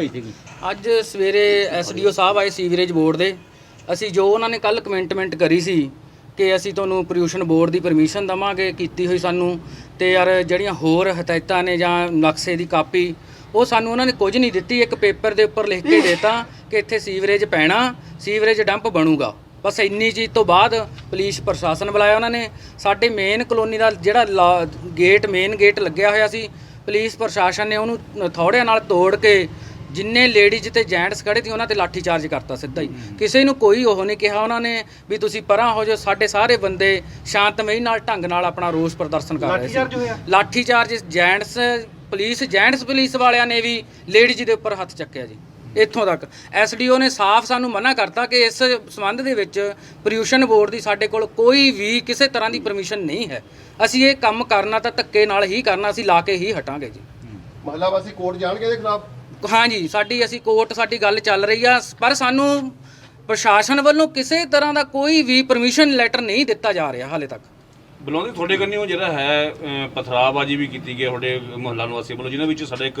ਸੀਗੀ? ਅੱਜ ਸਵੇਰੇ ਐਸਡੀਓ ਸਾਹਿਬ ਆਏ ਸੀਵਰੇਜ ਬੋਰਡ ਦੇ। ਅਸੀਂ ਜੋ ਉਹਨਾਂ ਨੇ ਕੱਲ ਕਮੈਂਟਮੈਂਟ ਕਰੀ ਸੀ ਕਿ ਅਸੀਂ ਤੁਹਾਨੂੰ ਪੋਲਿਊਸ਼ਨ ਬੋਰਡ ਦੀ ਪਰਮਿਸ਼ਨ ਦਵਾਂਗੇ, ਕੀਤੀ ਹੋਈ ਸਾਨੂੰ ਤੇ ਯਾਰ ਜਿਹੜੀਆਂ ਹੋਰ ਹਦਾਇਤਾਂ ਨੇ ਜਾਂ ਨਕਸ਼ੇ ਦੀ ਕਾਪੀ, ਉਹ ਸਾਨੂੰ ਉਹਨਾਂ ਨੇ ਕੁਝ ਨਹੀਂ ਦਿੱਤੀ। ਇੱਕ ਪੇਪਰ ਦੇ ਉੱਪਰ ਲਿਖ ਕੇ ਦੇਤਾ ਕਿ ਇੱਥੇ ਸੀਵਰੇਜ ਪੈਣਾ, ਸੀਵਰੇਜ ਡੰਪ ਬਣੂਗਾ। ਬਸ ਇੰਨੀ ਚੀਜ਼ ਤੋਂ ਬਾਅਦ ਪੁਲਿਸ ਪ੍ਰਸ਼ਾਸਨ ਬੁਲਾਇਆ ਉਹਨਾਂ ਨੇ। ਸਾਡੇ ਮੇਨ ਕਲੋਨੀ ਦਾ ਜਿਹੜਾ ਲਾ- ਗੇਟ ਮੇਨ ਗੇਟ ਲੱਗਿਆ ਹੋਇਆ ਸੀ, ਪੁਲਿਸ ਪ੍ਰਸ਼ਾਸਨ ਨੇ ਉਹਨੂੰ ਥੋੜਿਆਂ ਨਾਲ ਤੋੜ ਕੇ ਜਿੰਨੇ ਲੇਡੀਜ਼ ਤੇ ਜੈਂਟਸ ਖੜੇ ਸੀ ਉਹਨਾਂ ਤੇ ਲਾਠੀ ਚਾਰਜ ਕਰਤਾ ਸਿੱਧਾ ਹੀ। ਕਿਸੇ ਨੂੰ ਕੋਈ ਉਹ ਨਹੀਂ ਕਿਹਾ ਉਹਨਾਂ ਨੇ ਵੀ ਤੁਸੀਂ ਪਰਾਂ ਹੋ ਜਾਓ ਸਾਡੇ ਸਾਰੇ ਬੰਦੇ ਸ਼ਾਂਤਮਈ ਨਾਲ ਢੰਗ ਨਾਲ ਆਪਣਾ ਰੋਸ ਪ੍ਰਦਰਸ਼ਨ ਕਰ ਰਹੇ ਸੀ। Lathi charge gents police gents police ਵਾਲਿਆਂ ਨੇ ਵੀ ਲੇਡੀਜ਼ ਦੇ ਉੱਪਰ ਹੱਥ ਚੱਕਿਆ ਜੀ। ਇੱਥੋਂ ਤੱਕ। ਐਸਡੀਓ ਨੇ ਸਾਫ਼ ਸਾਨੂੰ ਮਨਾ ਕਰਤਾ ਕਿ ਇਸ ਸੰਬੰਧ ਦੇ ਵਿੱਚ ਪੋਲਿਊਸ਼ਨ ਬੋਰਡ ਦੀ ਸਾਡੇ ਕੋਲ ਕੋਈ ਵੀ ਕਿਸੇ ਤਰ੍ਹਾਂ ਦੀ ਪਰਮਿਸ਼ਨ ਨਹੀਂ ਹੈ। ਅਸੀਂ ਇਹ ਕੰਮ ਕਰਨਾ ਤਾਂ ਧੱਕੇ ਨਾਲ ਹੀ ਕਰਨਾ ਅਸੀਂ ਲਾ ਕੇ ਹੀ ਹਟਾਂਗੇ ਜੀ। ਮਹੱਲਾ ਵਾਸੀ ਕੋਰਟ ਜਾਣਗੇ ਇਹਦੇ ਖਿਲਾਫ? ਹਾਂਜੀ ਸਾਡੀ ਅਸੀਂ ਕੋਰਟ ਸਾਡੀ ਗੱਲ ਚੱਲ ਰਹੀ ਆ ਪਰ ਸਾਨੂੰ ਪ੍ਰਸ਼ਾਸਨ ਵੱਲੋਂ ਕਿਸੇ ਤਰ੍ਹਾਂ ਦਾ ਕੋਈ ਵੀ ਪਰਮਿਸ਼ਨ ਲੈਟਰ ਨਹੀਂ ਦਿੱਤਾ ਜਾ ਰਿਹਾ ਹਾਲੇ ਤੱਕ ਬਲੌਂਦੀ ਤੁਹਾਡੇ ਕੰਨਿਓ ਜਿਹੜਾ ਹੈ ਪਥਰਾਬਾਜੀ ਵੀ ਕੀਤੀ ਗਈ ਤੁਹਾਡੇ ਮੁਹੱਲਾ ਨਿਵਾਸੀਆਂ ਵੱਲੋਂ ਜਿਨ੍ਹਾਂ ਵਿੱਚ ਸਾਡਾ ਇੱਕ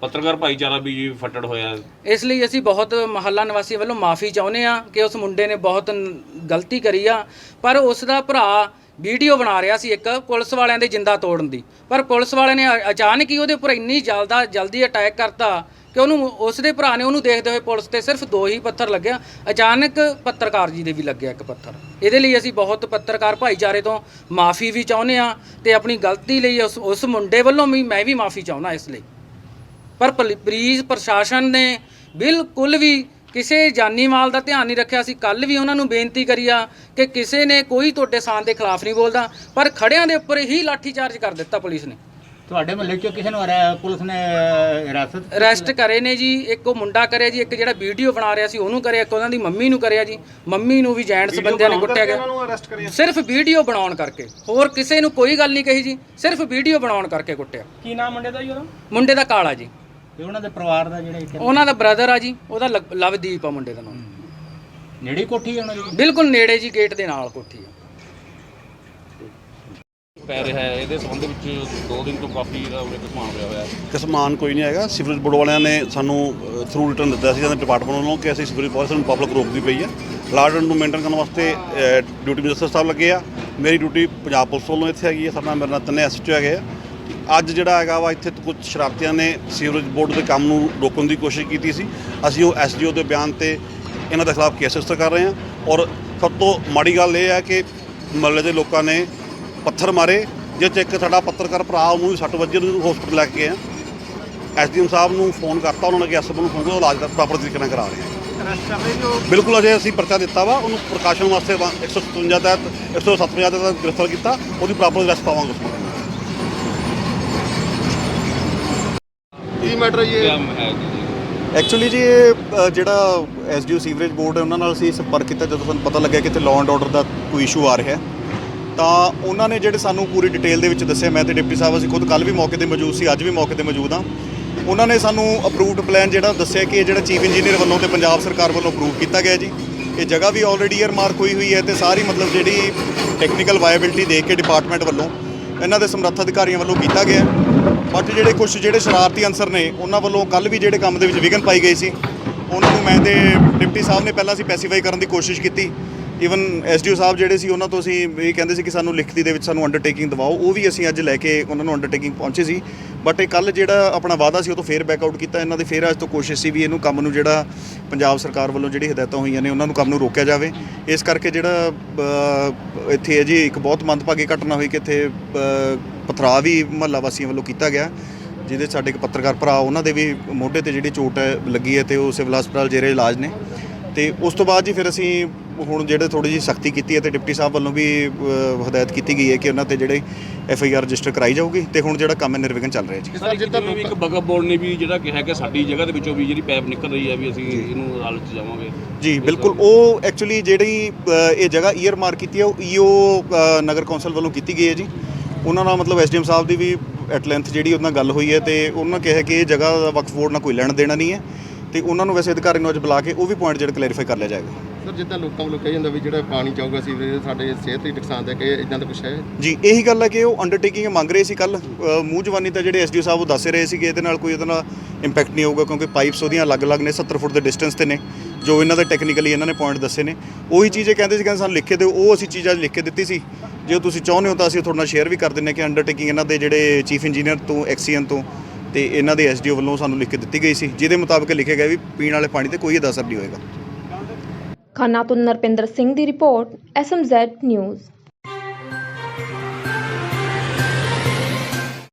ਪੱਤਰਕਾਰ ਭਾਈਚਾਰਾ ਵੀ ਫੱਟੜ ਹੋਇਆ। ਇਸ ਲਈ ਅਸੀਂ ਬਹੁਤ ਮਹੱਲਾ ਨਿਵਾਸੀਆਂ ਵੱਲੋਂ ਮਾਫੀ ਚਾਹੁੰਦੇ ਆ ਕਿ ਉਸ ਮੁੰਡੇ ਨੇ ਬਹੁਤ ਗਲਤੀ ਕਰੀ ਆ ਪਰ ਉਸ ਦਾ ਭਰਾ ਵੀਡੀਓ ਬਣਾ ਰਿਹਾ ਸੀ ਇੱਕ ਪੁਲਿਸ ਵਾਲਿਆਂ ਦੇ ਜਿੰਦਾ ਤੋੜਨ ਦੀ। ਪਰ ਪੁਲਿਸ ਵਾਲਿਆਂ ਨੇ ਅਚਾਨਕ ਹੀ ਉਹਦੇ ਉੱਪਰ ਇੰਨੀ ਜਲਦਾ, ਜਲਦੀ ਅਟੈਕ ਕਰਤਾ ਕਿ ਉਹਨੂੰ ਉਸ ਦੇ ਭਰਾ ਨੇ ਉਹਨੂੰ ਦੇਖਦੇ ਹੋਏ ਪੁਲਿਸ ਤੇ ਸਿਰਫ ਦੋ ਹੀ ਪੱਥਰ ਲੱਗਿਆ। ਅਚਾਨਕ ਪੱਤਰਕਾਰ ਜੀ ਦੇ ਵੀ ਲੱਗਿਆ ਇੱਕ ਪੱਥਰ। ਇਹਦੇ ਲਈ ਅਸੀਂ ਬਹੁਤ ਪੱਤਰਕਾਰ ਭਾਈਚਾਰੇ ਤੋਂ ਮਾਫੀ ਵੀ ਚਾਹੁੰਦੇ ਆ ਤੇ ਆਪਣੀ ਗਲਤੀ ਲਈ ਉਸ ਉਸ ਮੁੰਡੇ ਵੱਲੋਂ ਵੀ ਮੈਂ ਵੀ ਮਾਫੀ ਚਾਹੁੰਦਾ ਇਸ ਲਈ। ਪਰ ਪਲ- ਪੁਲਿਸ ਪ੍ਰਸ਼ਾਸਨ ਨੇ ਬਿਲਕੁਲ ਵੀ ਕਿਸੇ ਜਾਨੀ ਮਾਲ ਦਾ ਧਿਆਨ ਨਹੀਂ ਰੱਖਿਆ। ਸੀ ਕੱਲ ਵੀ ਉਹਨਾਂ ਨੂੰ ਬੇਨਤੀ ਕਰੀ ਆ ਕਿ ਕਿਸੇ ਨੇ ਕੋਈ ਤੁਹਾਡੇ ਸਾਨ ਦੇ ਖਿਲਾਫ ਨਹੀਂ ਬੋਲਦਾ ਪਰ ਖੜਿਆਂ ਦੇ ਉੱਪਰ ਹੀ ਲਾਠੀ ਚਾਰਜ ਕਰ ਦਿੱਤਾ ਪੁਲਿਸ ਨੇ। ਤੁਹਾਡੇ ਮਹੱਲੇ 'ਚ ਕਿਸੇ ਨੂੰ ਅਰੈ- ਪੁਲਿਸ ਨੇ ਹਿਰਾਸਤ ਅਰੈਸਟ ਕਰੇ ਨੇ ਜੀ ਇੱਕ ਉਹ ਮੁੰਡਾ ਕਰਿਆ ਜੀ ਇੱਕ ਜਿਹੜਾ ਵੀਡੀਓ ਬਣਾ ਰਿਹਾ ਸੀ ਉਹਨੂੰ ਕਰਿਆ ਇੱਕ ਉਹਨਾਂ ਦੀ ਮੰਮੀ ਨੂੰ ਕਰਿਆ ਜੀ। ਮੰਮੀ ਨੂੰ ਵੀ ਜੈਂਟਸ ਬੰਦਿਆਂ ਨੇ ਕੁੱਟਿਆ ਗਿਆ। ਸਿਰਫ ਵੀਡੀਓ ਬਣਾਉਣ ਕਰਕੇ। ਹੋਰ ਕਿਸੇ ਨੂੰ ਕੋਈ ਗੱਲ ਨਹੀਂ ਕਹੀ ਜੀ ਸਿਰਫ ਵੀਡੀਓ ਬਣਾਉਣ ਕਰਕੇ ਕੁੱਟਿਆ। ਕੀ ਨਾਮ ਮੁੰਡੇ ਦਾ ਜੀ ਉਹਦਾ? ਮੁੰਡੇ ਦਾ ਕਾਲਾ ਜੀ। ਤੇ ਉਹਨਾਂ ਦੇ ਪਰਿਵਾਰ ਦਾ ਜਿਹੜਾ ਇੱਥੇ ਉਹਨਾਂ ਦਾ ਬ੍ਰਦਰ ਆ ਜੀ ਉਹਦਾ ਲਵ- ਲਵਦੀਪ ਆ ਮੁੰਡੇ ਦਾ ਨਾਮ। ਨੇੜੇ ਕੋਠੀ ਹੈ ਉਹਨਾਂ ਦੀ? ਬਿਲਕੁਲ ਨੇੜੇ ਜੀ ਗੇਟ ਦੇ ਨਾਲ ਕੋਠੀ ਆ। ਪੈ ਰਿਹਾ ਹੈ ਇਹਦੇ ਸੰਬੰਧ ਵਿੱਚ ਦੋ ਦਿਨ ਤੋਂ ਕਾਫੀ ਜਿਹੜਾ ਉਰੇ ਘਸਮਾਨ ਪਿਆ ਹੋਇਆ ਹੈ। ਕਿ ਸਮਾਨ ਕੋਈ ਨਹੀਂ ਹੈਗਾ। ਸਿਵਰੇਜ ਬੋਰਡ ਵਾਲਿਆਂ ਨੇ ਸਾਨੂੰ ਥਰੂ ਰਿਟਰਨ ਦਿੱਤਾ ਸੀ ਜਾਂਦੇ ਡਿਪਾਰਟਮੈਂਟ ਵੱਲੋਂ ਕਿ ਅਸੀਂ ਸਿਵਰੇਜ ਪਾਲਿਸੀ ਨੂੰ ਪਬਲਿਕ ਰੋਕਦੀ ਪਈ ਆ। ਲਾਰਡ ਨੂੰ ਮੇਨਟੇਨ ਕਰਨ ਵਾਸਤੇ ਡਿਊਟੀ ਮਿਨਿਸਟਰ ਸਾਹਿਬ ਲੱਗੇ ਆ। ਮੇਰੀ ਡਿਊਟੀ ਪੰਜਾਬ ਪੁਲਿਸ ਵੱਲੋਂ ਇੱਥੇ ਹੈਗੀ ਆ। ਸਾਡਾ ਮੇਰੇ ਨਾਲ ਤਿੰਨੇ ਐਸਐਚਓ ਹੈਗੇ ਆ। ਅੱਜ ਜਿਹੜਾ ਹੈਗਾ ਵਾ ਇੱਥੇ ਕੁਝ ਸ਼ਰਾਰਤੀਆਂ ਨੇ ਸੀਵਰੇਜ ਬੋਰਡ ਦੇ ਕੰਮ ਨੂੰ ਰੋਕਣ ਦੀ ਕੋਸ਼ਿਸ਼ ਕੀਤੀ ਸੀ। ਅਸੀਂ ਉਹ ਐਸਡੀਓ ਦੇ ਬਿਆਨ ਤੇ ਇਹਨਾਂ ਦੇ ਖਿਲਾਫ ਕੇਸ ਰਜਿਸਟਰ ਕਰ ਰਹੇ ਹਾਂ ਔਰ ਸਭ ਤੋਂ ਮਾੜੀ ਗੱਲ ਇਹ ਹੈ ਕਿ ਮਹੱਲੇ ਦੇ ਲੋਕਾਂ ਨੇ ਪੱਥਰ ਮਾਰੇ ਜਿਸ 'ਚ ਇੱਕ ਸਾਡਾ ਪੱਤਰਕਾਰ ਭਰਾ ਉਹਨੂੰ ਵੀ ਸੱਟ ਵੱਜੀ, ਉਹਨੂੰ ਹਸਪੀਟਲ ਲੈ ਕੇ ਗਏ ਆ। ਐਸਡੀਐਮ ਸਾਹਿਬ ਨੂੰ ਫੋਨ ਕਰਤਾ, ਉਹਨਾਂ ਨੇ ਕਿ ਐਸਐਮ ਨੂੰ ਫੋਨ ਕਰੋ ਇਲਾਜ ਦਾ ਪ੍ਰੋਪਰ ਤਰੀਕੇ ਨਾਲ ਕਰਾ ਰਹੇ ਆ। ਬਿਲਕੁਲ ਅਜੇ ਅਸੀਂ ਪਰਚਾ ਦਿੱਤਾ ਵਾ, ਉਹਨੂੰ ਪ੍ਰਕਾਸ਼ਨ ਵਾਸਤੇ ਵਾ- 157 ਤਹਿਤ 157 ਤਹਿਤ ਗ੍ਰਿਫਤਾਰ ਕੀਤਾ, ਉਹਦੀ ਪ੍ਰੋਪਰ ਅਰੈਸਟ ਪਾਵਾਂਗੇ ਉਸ ਨੂੰ ਕੀ ਮੈਟਰ ਇਹ? ਕਿਆ ਹੈ ਜੀ ਐਕਚੁਅਲੀ ਜੀ ਇਹ ਅ, ਜਿਹੜਾ ਐਸਡੀਓ ਸੀਵਰੇਜ ਬੋਰਡ ਹੈ ਉਹਨਾਂ ਨਾਲ ਅਸੀਂ ਸੰਪਰਕ ਕੀਤਾ ਜਦੋਂ ਸਾਨੂੰ ਪਤਾ ਲੱਗਿਆ ਕਿ ਇੱਥੇ ਲਾਅ ਐਂਡ ਆਰਡਰ ਦਾ ਕੋਈ ਇਸ਼ੂ ਆ ਰਿਹਾ ਹੈ। ਤਾਂ ਉਹਨਾਂ ਨੇ ਜਿਹੜੇ ਸਾਨੂੰ ਪੂਰੀ ਡਿਟੇਲ ਦੇ ਵਿੱਚ ਦੱਸਿਆ ਮੈਂ ਤੇ ਡਿਪਟੀ ਸਾਹਿਬ ਅਸੀਂ ਖੁਦ ਕੱਲ ਵੀ ਮੌਕੇ ਤੇ ਮੌਜੂਦ ਸੀ ਅੱਜ ਵੀ ਮੌਕੇ ਤੇ ਮੌਜੂਦ ਹਾਂ। ਉਹਨਾਂ ਨੇ ਸਾਨੂੰ ਅਪਰੂਵਡ ਪਲਾਨ ਜਿਹੜਾ ਦੱਸਿਆ ਕਿ ਇਹ ਜਿਹੜਾ ਚੀਫ ਇੰਜੀਨੀਅਰ ਵੱਲੋਂ ਤੇ ਪੰਜਾਬ ਸਰਕਾਰ ਵੱਲੋਂ ਅਪਰੂਵ ਕੀਤਾ ਗਿਆ ਜੀ। ਇਹ ਜਗ੍ਹਾ ਵੀ ਆਲਰੇਡੀ ਈਅਰ ਮਾਰਕ ਹੋਈ ਹੋਈ ਹੈ ਤੇ ਸਾਰੀ ਮਤਲਬ ਜਿਹੜੀ ਟੈਕਨੀਕਲ ਵਾਇਬਿਲਿਟੀ ਦੇਖ ਕੇ ਡਿਪਾਰਟਮੈਂਟ ਵੱਲੋਂ ਇਹਨਾਂ ਦੇ ਸਮਰੱਥ ਅਧਿਕਾਰੀਆਂ ਵੱਲੋਂ ਕੀਤਾ ਗਿਆ ਬਟ ਜਿਹੜੇ ਕੁਝ ਜਿਹੜੇ ਸ਼ਰਾਰਤੀ ਅਨਸਰ ਨੇ, ਉਹਨਾਂ ਵੱਲੋਂ ਕੱਲ ਵੀ ਜਿਹੜੇ ਕੰਮ ਦੇ ਵਿੱਚ ਵਿਘਨ ਪਾਈ ਗਈ ਸੀ, ਉਹਨਾਂ ਨੂੰ ਮੈਂ ਤੇ ਡਿਪਟੀ ਸਾਹਿਬ ਨੇ ਪਹਿਲਾਂ ਅਸੀਂ ਪੈਸੀਫਾਈ ਕਰਨ ਦੀ ਕੋਸ਼ਿਸ਼ ਕੀਤੀ। ਈਵਨ ਐਸਡੀਓ ਸਾਹਿਬ ਜਿਹੜੇ ਸੀ ਉਹਨਾਂ ਤੋਂ ਅਸੀਂ ਇਹ ਕਹਿੰਦੇ ਸੀ ਕਿ ਸਾਨੂੰ ਲਿਖਤੀ ਦੇ ਵਿੱਚ ਸਾਨੂੰ ਅੰਡਰਟੇਕਿੰਗ ਦਿਵਾਓ। ਉਹ ਵੀ ਅਸੀਂ ਅੱਜ ਲੈ ਕੇ ਉਹਨਾਂ ਨੂੰ ਅੰਡਰਟੇਕਿੰਗ ਪਹੁੰਚੇ ਸੀ। ਬਟ ਇਹ ਕੱਲ ਜਿਹੜਾ ਆਪਣਾ ਵਾਅਦਾ ਸੀ ਉਹ ਤੋਂ ਫੇਰ ਬੈਕਆਊਟ ਕੀਤਾ। ਇਹਨਾਂ ਦੇ ਫੇਰ ਅੱਜ ਤੋਂ ਕੋਸ਼ਿਸ਼ ਸੀ ਵੀ ਇਹਨੂੰ ਕੰਮ ਨੂੰ ਜਿਹੜਾ ਪੰਜਾਬ ਸਰਕਾਰ ਵੱਲੋਂ ਜਿਹੜੀ ਹਦਾਇਤਾਂ ਹੋਈਆਂ ਨੇ ਉਹਨਾਂ ਨੂੰ ਕੰਮ ਨੂੰ ਰੋਕਿਆ ਜਾਵੇ। ਇਸ ਕਰਕੇ ਜਿਹੜਾ ਇੱਥੇ ਹੈ ਜੀ ਇੱਕ ਬਹੁਤ ਮੰਦਭਾਗੀ ਘਟਨਾ ਹੋਈ ਕਿ ਇੱਥੇ ਅ, ਪਥਰਾਅ ਵੀ ਮਹੱਲਾ ਵਾਸੀਆਂ ਵੱਲੋਂ ਕੀਤਾ ਗਿਆ। ਜਿਹਦੇ 'ਚ ਸਾਡੇ ਇੱਕ ਪੱਤਰਕਾਰ ਭਰਾ ਉਹਨਾਂ ਦੇ ਵੀ ਮੋਢੇ ਤੇ ਜਿਹੜੀ ਚੋਟ ਹੈ ਲੱਗੀ ਹੈ ਤੇ ਉਹ ਸਿਵਲ ਹਸਪਤਾਲ ਜੇਰੇ ਇਲਾਜ ਨੇ। ਤੇ ਉਸ ਤੋਂ ਬਾਅਦ ਜੀ ਫਿਰ ਅਸੀਂ ਹੁਣ ਜਿਹੜੇ ਥੋੜੀ ਜਿਹੀ ਸਖਤੀ ਕੀਤੀ ਹੈ ਤੇ ਡਿਪਟੀ ਸਾਹਿਬ ਵੱਲੋਂ ਵੀ ਹਦਾਇਤ ਕੀਤੀ ਗਈ ਹੈ ਕਿ ਉਹਨਾਂ ਤੇ ਜਿਹੜੇ ਐਫ ਆਈ ਆਰ ਰਜਿਸਟਰ ਕਰਾਈ ਜਾਊਗੀ ਤੇ ਹੁਣ ਜਿਹੜਾ ਕੰਮ ਹੈ ਨਿਰਵਿਘਨ ਚੱਲ ਰਿਹਾ ਜੀ। ਸਰ ਜਿੱਦਾਂ ਵੀ ਇੱਕ ਬਗਬ ਬੋਰਡ ਨੇ ਵੀ ਜਿਹੜਾ ਕਿਹਾ ਕਿ ਸਾਡੀ ਜਗ੍ਹਾ ਦੇ ਵਿੱਚੋਂ ਵੀ ਜਿਹੜੀ ਪਾਈਪ ਨਿਕਲ ਰਹੀ ਹੈ ਵੀ ਅਸੀਂ ਇਹਨੂੰ ਹਾਲਤ 'ਚ ਜਾਵਾਂਗੇ। ਜੀ ਬਿਲਕੁਲ। ਉਹ ਐਕਚੁਅਲੀ ਜਿਹੜੀ ਇਹ ਜਗ੍ਹਾ ਈਅਰ ਮਾਰਕ ਕੀਤੀ ਹੈ ਉਹ ਈਓ ਨਗਰ ਕੌਂਸਲ ਵੱਲੋਂ ਕੀਤੀ ਗਈ ਹੈ ਜੀ। ਉਹਨਾਂ ਨਾਲ ਮਤਲਬ ਐਸਡੀਐਮ ਸਾਹਿਬ ਦੀ ਵੀ ਐਟ ਲੈਂਥ ਜਿਹੜੀ ਉਹਨਾਂ ਨਾਲ ਗੱਲ ਹੋਈ ਹੈ ਤੇ ਉਹਨਾਂ ਕਿਹਾ ਕਿ ਇਹ ਜਗ੍ਹਾ ਦਾ ਵਕਫ ਬੋਰਡ ਨਾਲ ਕੋਈ ਲੈਣ ਦੇਣਾ ਨਹੀਂ ਹੈ। ਤੇ ਉਹਨਾਂ ਨੂੰ ਵੈਸੇ ਅਧਿਕਾਰੀ ਨੂੰ ਅੱਜ ਬੁਲਾ ਕੇ ਉਹ ਵੀ ਪੁਆਇੰਟ ਜਿਹੜਾ ਕਲੈਰੀਫਾਈ ਕਰ ਲਿਆ ਜਾਏਗਾ। ਸਰ ਜਿੱਦਾਂ ਲੋਕਾਂ ਵੱਲੋਂ ਕਹੀ ਜਾਂਦਾ ਵੀ ਜਿਹੜਾ ਪਾਣੀ ਚਾਹੂਗਾ ਸੀਵਰੇਜ ਸਾਡੇ ਸਿਹਤ ਲਈ ਨੁਕਸਾਨ ਦੇ ਕਿ ਇਦਾਂ ਦਾ ਕੁਝ ਹੈ? ਜੀ ਇਹੀ ਗੱਲ ਹੈ ਕਿ ਉਹ ਅੰਡਰਟੇਕਿੰਗ ਮੰਗ ਰਹੇ ਸੀ ਕੱਲ ਮੂੰਹ ਜਵਾਨੀ ਤਾਂ ਜਿਹੜੇ ਐਸਡੀਓ ਸਾਹਿਬ ਉਹ ਦੱਸ ਰਹੇ ਸੀ ਕਿ ਇਹਦੇ ਨਾਲ ਕੋਈ ਇਹਦੇ ਨਾਲ ਇੰਪੈਕਟ ਨਹੀਂ ਹੋਊਗਾ ਕਿਉਂਕਿ ਪਾਈਪਸ ਉਹਦੀਆਂ ਅਲੱਗ-ਅਲੱਗ ਨੇ 70 ਫੁੱਟ ਦੇ ਡਿਸਟੈਂਸ ਤੇ ਨੇ ਜੋ ਇਹਨਾਂ ਦੇ ਟੈਕਨੀਕਲੀ ਇਹਨਾਂ ਨੇ ਪੁਆਇੰਟ ਦੱਸੇ ਨੇ। ਉਹੀ ਚੀਜ਼ ਇਹ ਕਹਿੰਦੇ ਸੀ ਕਹਿੰਦੇ ਸਾਨੂੰ ਲਿਖ ਕੇ ਦਿਓ ਉਹ ਅਸੀਂ ਚੀਜ਼ਾਂ ਲਿਖ ਕੇ ਦਿੱਤੀ ਸੀ। ਜੇ ਤੁਸੀਂ ਚਾਹੁੰਦੇ ਹੋ ਤਾਂ ਅਸੀਂ ਤੁਹਾਡੇ ਨਾਲ ਸ਼ੇਅਰ ਵੀ ਕਰ ਹਾਂ ਕਿ ਅੰਡਰਟੇਕਿੰਗ ਇਹਨਾਂ ਦੇ ਜਿਹੜੇ ਚੀਫ ਇੰਜੀਨੀਅਰ ਤੋਂ ਐਕਸੀਅਨ ਤੋਂ ਤੇ ਇਹਨਾਂ ਦੇ ਐਸਡੀਓ ਵੱਲੋਂ ਸਾਨੂੰ ਲਿਖ ਕੇ ਦਿੱਤੀ ਗਈ ਸੀ, ਜਿਹਦੇ ਮੁਤਾਬਕ ਲਿਖਿਆ ਗਿਆ ਵੀ ਪੀਣ ਵਾਲੇ ਪਾਣੀ ਤੇ ਕੋਈ ਇਹਦਾ ਅਸਰ ਨਹੀਂ ਹੋਏਗਾ। ਖਾਨਾ ਤੋਂ ਨਰਪਿੰਦਰ ਸਿੰਘ ਦੀ ਰਿਪੋਰਟ ਐਸਐਮਜ਼ੈਡ ਨਿਊਜ਼।